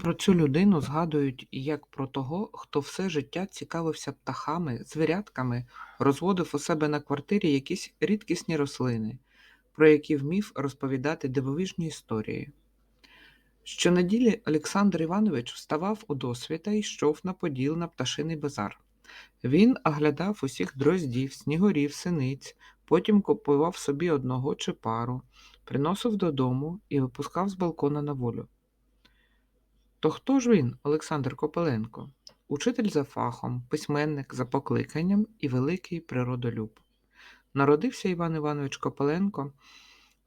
Про цю людину згадують як про того, хто все життя цікавився птахами, звірятками, розводив у себе на квартирі якісь рідкісні рослини, про які вмів розповідати дивовижні історії. Щонеділі Олександр Іванович вставав у досвіта і йшов на поділ на пташиний базар. Він оглядав усіх дроздів, снігурів, синиць, потім купував собі одного чи пару, приносив додому і випускав з балкона на волю. То хто ж він, Олександр Копеленко? Учитель за фахом, письменник за покликанням і великий природолюб. Народився Іван Іванович Копеленко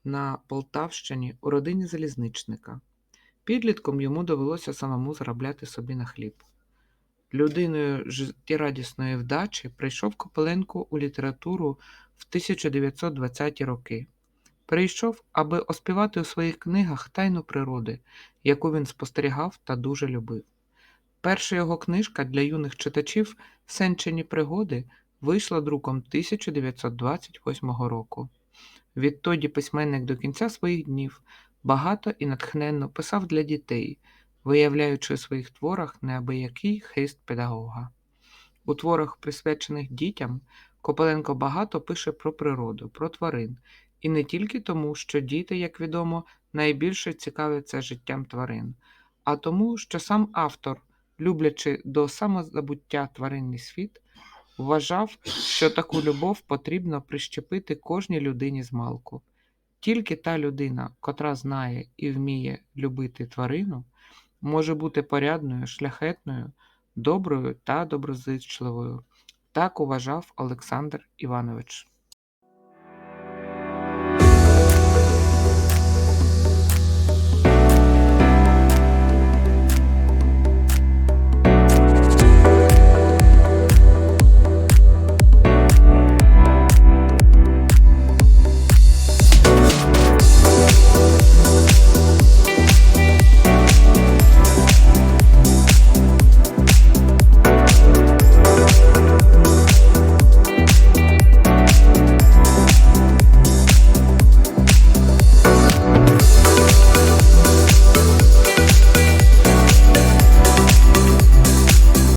на Полтавщині у родині залізничника. Підлітком йому довелося самому заробляти собі на хліб. Людиною життєрадісної вдачі прийшов Копеленко у літературу в 1920-ті роки. Прийшов, аби оспівати у своїх книгах тайну природи, яку він спостерігав та дуже любив. Перша його книжка для юних читачів Сенчені пригоди вийшла друком 1928 року. Відтоді письменник до кінця своїх днів багато і натхненно писав для дітей, виявляючи у своїх творах неабиякий хист педагога. У творах, присвячених дітям, Копеленко багато пише про природу, про тварин, і не тільки тому, що діти, як відомо, найбільше цікавляться життям тварин, а тому, що сам автор, люблячи до самозабуття тваринний світ, вважав, що таку любов потрібно прищепити кожній людині з малку. Тільки та людина, котра знає і вміє любити тварину, може бути порядною, шляхетною, доброю та доброзичливою. Так уважав Олександр Іванович.